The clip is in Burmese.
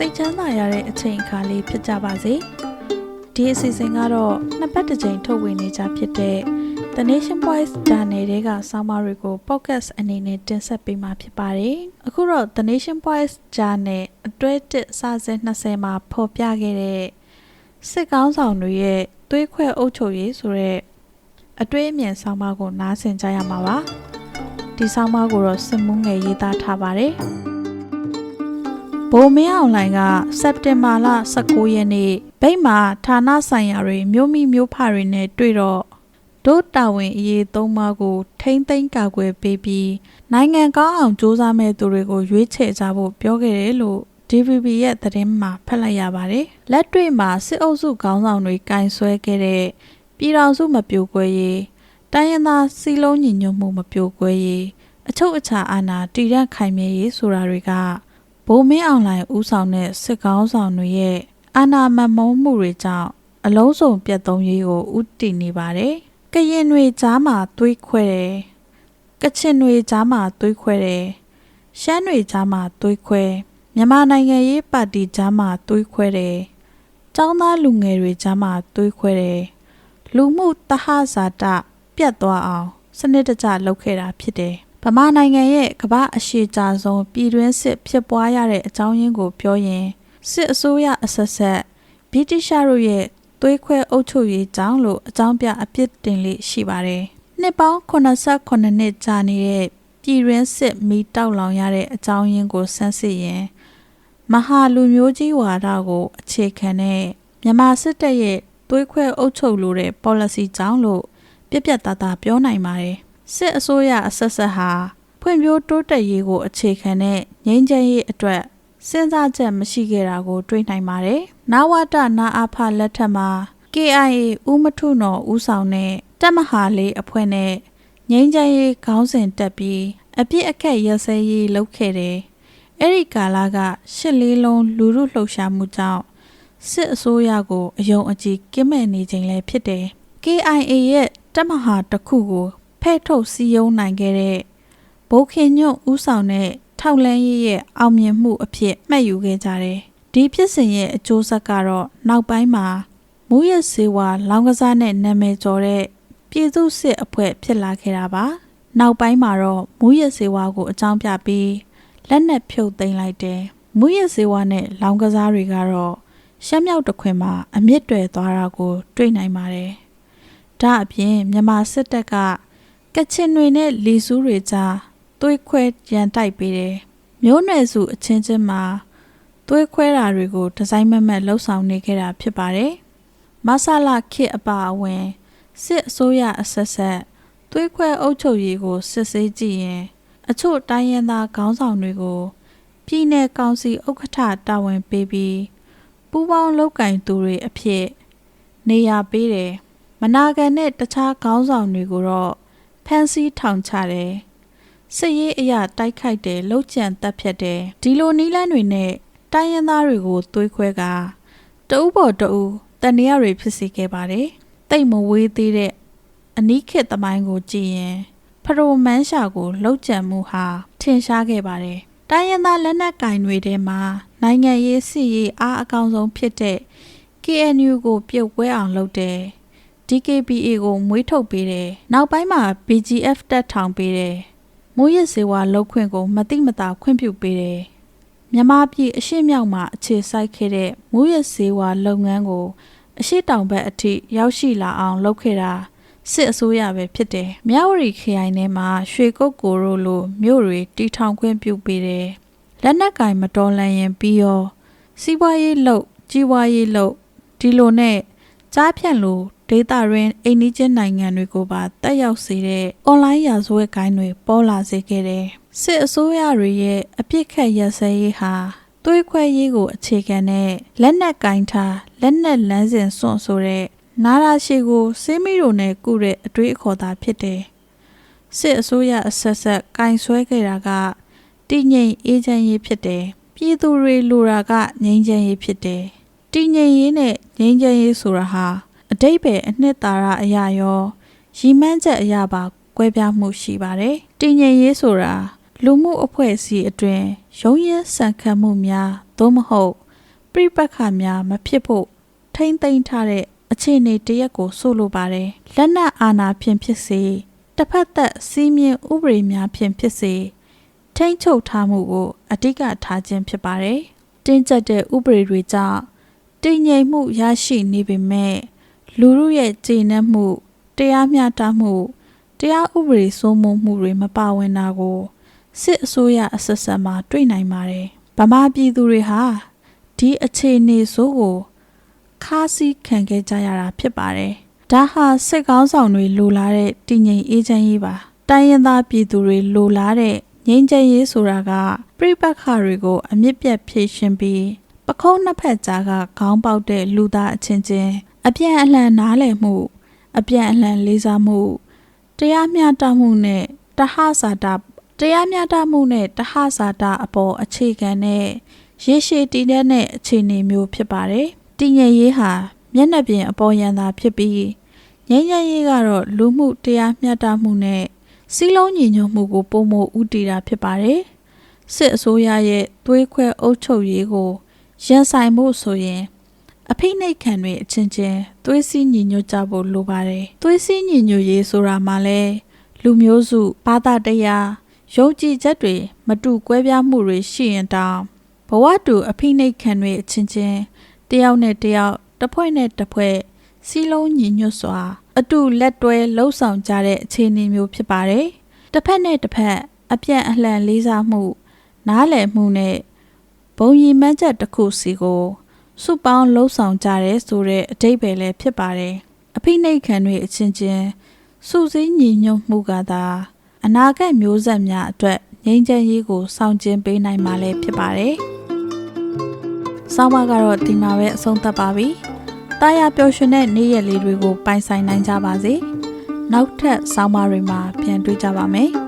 စိတ်ချမ်းသာရတဲ့အချိန်အခါလေးဖြစ်ကြပါစေဒီအစီအစဉ်ကတော့နှစ်ပတ်တစ်ကြိမ်ထုတ်ဝေနေကြဖြစ်တဲ့ The Nation Voice Journal တွေကဆောင်းပါးတွေကို podcast အနေနဲ့တင်ဆက်ပေးမှာဖြစ်ပါတယ်အခုတော့ The Nation Voice Journal အတွဲတစ်စာစဉ်20မှာဖော်ပြခဲ့တဲ့စစ်ကောင်းဆောင်တွေရဲ့သွေးခွဲအုပ်ချုပ်ရေးဆိုတဲ့အတွေ့အမြင်ဆောင်းပါးကိုနားဆင်ကြရမှာပါဒီဆောင်းပါးကိုတော့စင်မုံငယ်ရေးသားထားပါတယ် ဘိုမင်းအွန်လိုင်းကစက်တင်ဘာလ19ရက်နေ့ဗိတ်မှာဌာနဆိုင်ရာတွေမြို့မိမြို့ဖတွေနဲ့တွေ့တော့တို့တာဝန်အရေးသုံးပါးကိုထိမ့်သိမ်းကာကွယ်ပေးပြီးနိုင်ငံကောင်းအောင်စ조사မဲ့သူတွေကိုရွေးချယ်ကြဖို့ပြောခဲ့တယ်လို့ DVB ရဲ့သတင်းမှာဖတ်လိုက်ရပါတယ်။လက်တွေ့မှာစစ်အုပ်စုခေါင်းဆောင်တွေကင်ဆွဲခဲ့တဲ့ပြည်တော်စုမပြိုကွဲရေးတိုင်းရင်းသားစီလုံးညီညွတ်မှုမပြိုကွဲရေးအချုပ်အခြာအာဏာတည်ရန်ခိုင်မြဲရေးဆိုတာတွေက ဘိုးမင်းအောင်လှိုင်ဦးဆောင်တဲ့စစ်ကောင်းဆောင်တွေရဲ့အာဏာမတ်မုံမှုတွေကြောင့်အလုံးစုံပြတ်သုံးရေးကိုဥတည်နေပါတယ်။ကရင်တွေကြားမှာသွေးခွဲတယ်။ကချင်တွေကြားမှာသွေးခွဲတယ်။ရှမ်းတွေကြားမှာသွေးခွဲမြန်မာနိုင်ငံရေးပါတီကြားမှာသွေးခွဲတယ်။ចောင်းသားလူငယ်တွေကြားမှာသွေးခွဲတယ်။လူမှုတဟဇာတပြတ်သွားအောင် စနစ်တကျလုပ်ခဲ့တာဖြစ်တယ်။ ဗမာနိုင်ငံရဲ့ကမ္ဘာအရှိကြဆုံးပြည်တွင်းစစ်ဖြစ်ပွားရတဲ့အကြောင်းရင်းကိုပြောရင်စစ်အစိုးရအဆက်ဆက်ဗြိတိရှတို့ရဲ့သွေးခွဲအုပ်ချုပ်ရေးကြောင့်လို့အကြောင်းပြအပြစ်တင်လေးရှိပါတယ်။နှစ်ပေါင်း89နှစ်ကြာနေတဲ့ပြည်တွင်းစစ်မီတောက်လောင်ရတဲ့အကြောင်းရင်းကိုဆန်းစစ်ရင်မဟာလူမျိုးကြီးဝါဒကိုအခြေခံတဲ့မြန်မာစစ်တပ်ရဲ့သွေးခွဲအုပ်ချုပ်လိုတဲ့ policy ကြောင့်လို့ပြက်ပြက်သားသားပြောနိုင်ပါတယ် စစ်အစိုးရအဆက်ဆက်ဟာဖွံ့ဖြိုးတိုးတက်ရေးကိုအခြေခံတဲ့ငြိမ်းချမ်းရေးအတွက်စဉ်းစားချက်မရှိခဲ့တာကို တွေ့နိုင်ပါတယ်။နဝတနာအာဖလက်ထက်မှာ KIA ဦးမထုနော်ဦးဆောင်တဲ့တပ်မဟာလေးအဖွဲ့နဲ့ငြိမ်းချမ်းရေးခေါင်းစဉ်တက်ပြီးအပြစ်အခက်ရစဲရေးလုပ်ခဲ့တယ်။အဲ့ဒီကာလကရှစ်လေးလုံးလူမှုလှုပ်ရှားမှုကြောင့်စစ်အစိုးရကိုအယုံအကြည်ကင်းမဲ့နေခြင်းလည်းဖြစ်တယ်။ KIA ရဲ့တပ်မဟာတစ်ခုကိုဖဲ့ ထုတ်စည်းရုံးနိုင်ခဲ့တဲ့ဘိုးခင်ညွန့်ဦးဆောင်တဲ့ထောက်လန်းရေးရဲ့အောင်မြင်မှုအဖြစ်မှတ်ယူခဲ့ကြတယ်။ဒီဖြစ်စဉ်ရဲ့အကျိုးဆက်ကတော့နောက်ပိုင်းမှာမူရစေဝါလောင်းကစားနဲ့နာမည်ကျော်တဲ့ပြည်သူစစ်အဖွဲ့ဖြစ်လာခဲ့တာပါ။နောက်ပိုင်းမှာတော့မူရစေဝါကိုအကြောင်းပြပြီးလက်နက်ဖြုတ်သိမ်းလိုက်တယ်။မူရစေဝါနဲ့လောင်းကစားတွေကတော့ရှမ်းမြောက်တခွင်မှာအမြင့်တွယ်သွားတာကို တွေ့နိုင်ပါတယ်။ဒါအပြင်မြန်မာစစ်တပ်က ကချင်တွေနဲ့လီဆူးတွေကြားသွေးခွဲရန်တိုက်ပေးတယ်။မျိုးနွယ်စုအချင်းချင်းမှာသွေးခွဲတာတွေကိုဒီဇိုင်းမမတ်လှုပ်ဆောင်နေခဲ့တာဖြစ်ပါတယ်။မဆလာခစ်အပါအဝင်စစ်အစိုးရအဆက်ဆက်သွေးခွဲအုပ်ချုပ်ရေးကိုစစ်ဆေးကြည့်ရင်အချို့တိုင်းရင်းသားခေါင်းဆောင်တွေကိုပြည်내ကောင်စီဥက္ကဋ္ဌတာဝန်ပေးပြီးပူးပေါင်းလုပ်ကင်သူတွေအဖြစ်နေရာပေးတယ်။မနာကန်တဲ့တခြားခေါင်းဆောင်တွေကိုတော့ ဖမ်းဆီးထောင်ချတယ်စစ်ရေးအရာတိုက်ခိုက်တယ်လှုပ်ကြံတက်ဖြတ်တယ်ဒီလိုနီးလန်းတွေနဲ့တိုင်းရင်းသားတွေကိုသွေးခွဲကတအူးပေါ်တအူးတန်ရတွေဖြစ်စေခဲ့ပါတယ်တိတ်မဝေးသေးတဲ့အနီးခေတ်သမိုင်းကိုကြည့်ရင်ဖရိုမန်းရှာကိုလှုပ်ကြံမှုဟာထင်ရှားခဲ့ပါတယ်တိုင်းရင်းသားလက်နက်ကင်တွေထဲမှာနိုင်ငံရေးစစ်ရေးအားအကောင်ဆုံးဖြစ်တဲ့ KNU ကိုပြုတ်ပွဲအောင်လုပ်တယ် DKBA ကိုမွေးထုတ်ပေးတယ်။နောက်ပိုင်းမှာ BGF တက်ထောင်ပေးတယ်။မိုးရစ်စေဝါလောက်ခွင့်ကိုမတိမတာခွင့်ပြုပေးတယ်။မြန်မာပြည်အရှိမြောက်မှာအခြေစိုက်ခဲ့တဲ့မိုးရစ်စေဝါလုပ်ငန်းကို အရှိတောင်ဘက်အထိရောက်ရှိလာအောင်လုပ်ခဲ့တာစစ်အစိုးရပဲဖြစ်တယ်။မြဝတီခရိုင်ထဲမှာရွှေကုတ်ကိုရိုလိုမြို့တွေတီထောင်ခွင့်ပြုပေးတယ်။လက်နက်ကင်မတော်လန်ရင်ပြီးရောစီးပွားရေးလုပ်ကြီးပွားရေးလုပ်ဒီလိုနဲ့ကြားဖြန့်လို့ ဒေတာရင်းအိန္ဒိချင်းနိုင်ငံတွေကိုပါတက်ရောက်စေတဲ့အွန်လိုင်းရာဇဝတ်ကိုင်းတွေပေါ်လာစေခဲ့တယ်။စစ်အစိုးရတွေရဲ့အပြစ်ခတ်ရစဲရေးဟာသွေးခွဲရေးကိုအခြေခံတဲ့လက်နက်ကင်ထားလက်နက်လမ်းစဉ်စွန့်ဆိုတဲ့နာရာရှိကိုစေးမီတို့နဲ့ကုတဲ့အတွေးအခေါ်သာဖြစ်တယ်။စစ်အစိုးရအဆက်ဆက်ကင်ဆွဲခဲ့တာကတည်ငြိမ်အေးချမ်းရေးဖြစ်တယ်။ပြည်သူတွေလိုတာကငြိမ်းချမ်းရေးဖြစ်တယ်။တည်ငြိမ်ရေးနဲ့ငြိမ်းချမ်းရေးဆိုတာဟာ အတိတ်ပဲအနှစ်သာရအရာရောရည်မှန်းချက်အရာပါကွဲပြားမှုရှိပါတယ်။တည်ငြိမ်ရေးဆိုတာလူမှုအဖွဲ့အစည်းအတွင်းရုံးရဆန်ခတ်မှုများသို့မဟုတ်ပြိပက္ခများမဖြစ်ဖို့ထိမ့်သိမ်းထားတဲ့အခြေအနေတရက်ကိုဆိုလိုပါတယ်လက်နက်အာဏာဖြင့်ဖြစ်စေတစ်ဖက်သက်စီးမြင်ဥပဒေများဖြင့်ဖြစ်စေထိမ့်ချုပ်ထားမှုကိုအဓိကထားခြင်းဖြစ်ပါတယ်တင်းကျပ်တဲ့ဥပဒေတွေကြောင့်တည်ငြိမ်မှုရရှိနေပေမဲ့ လူမှုရဲ့ကျေနပ်မှုတရားမျှတမှုတရားဥပဒေစိုးမိုးမှုတွေမပါဝင်တာကိုစစ်အစိုးရအဆက်ဆက်မှာတွေ့နိုင်ပါတယ်ဗမာပြည်သူတွေဟာဒီအခြေအနေဆိုးကိုခါးစည်းခံခဲ့ကြရတာဖြစ်ပါတယ်။ဒါဟာစစ်ကောင်းဆောင်တွေလိုလားတဲ့တည်ငြိမ်အေးချမ်းရေးပါ။တိုင်းရင်းသားပြည်သူတွေလိုလားတဲ့ငြိမ်းချမ်းရေးဆိုတာကပြိပက္ခတွေကိုအမြင့်ပြတ်ဖြေရှင်းပြီးပခုံးနှစ်ဖက်ကြားကခေါင်းပေါက်တဲ့လူသားအချင်းချင်း အပြန်အလှန်နားလည်မှု အပြန်အလှန်လေးစားမှုတရားမျှတမှုနဲ့တဟဇာတာတရားမျှတမှုနဲ့တဟဇာတာအပေါ်အခြေခံတဲ့ရေရှည်တည်တဲ့အခြေအနေမျိုးဖြစ်ပါတယ်။တည်ငြိမ်ရေးဟာမျက်နှာပြင်အပေါ်ယံသာဖြစ်ပြီးငြိမ်းချမ်းရေးကတော့လူမှုတရားမျှတမှုနဲ့စီးလုံးညီညွတ်မှုကိုပုံမဥတည်တာဖြစ်ပါတယ်။စစ်အစိုးရရဲ့သွေးခွဲအုပ်ချုပ်ရေးကိုရန်ဆိုင်မှုဆိုရင် အဖိနှိတ်ခံတွေအချင်းချင်းသွေးစည်းညီညွတ်ကြဖို့လိုပါတယ်။သွေးစည်းညီညွတ်ရေးဆိုတာမှလည်းလူမျိုးစုဘာသာတရားယုံကြည်ချက်တွေမတူကွဲပြားမှုတွေရှိရင်တောင်ဘဝတူအဖိနှိတ်ခံတွေအချင်းချင်းတယောက်နဲ့တယောက်တစ်ဖွဲ့နဲ့တစ်ဖွဲ့စီးလုံးညီညွတ်စွာ အတူလက်တွဲလှုပ်ဆောင်ကြတဲ့အခြေအနေမျိုးဖြစ်ပါတယ်။တစ်ဖက်နဲ့တစ်ဖက်အပြန်အလှန်လေးစားမှု နားလည်မှုနဲ့ဘုံရီမှန်းချက်တစ်ခုစီကို စုပေါင်းလှုပ်ဆောင်ကြတဲ့ဆိုတဲ့အတိတ်ပဲလည်းဖြစ်ပါတယ်။အဖိနှိတ်ခံတွေအချင်းချင်းစုစည်းညီညွတ်မှုကသာအနာဂတ်မျိုးဆက်များအတွက်ငြိမ်းချမ်းရေးကိုဆောင်ကျဉ်ပေးနိုင်မှာလည်းဖြစ်ပါတယ်။ဆောင်းပါကတော့ဒီမှာပဲအဆုံးသတ်ပါပြီ။တာယာပျော်ရွှင်တဲ့နေ့ရက်လေးတွေကိုပိုင်ဆိုင်နိုင်ကြပါစေ။နောက်ထပ်ဆောင်းပါတွေမှာပြန်တွေ့ကြပါမယ်။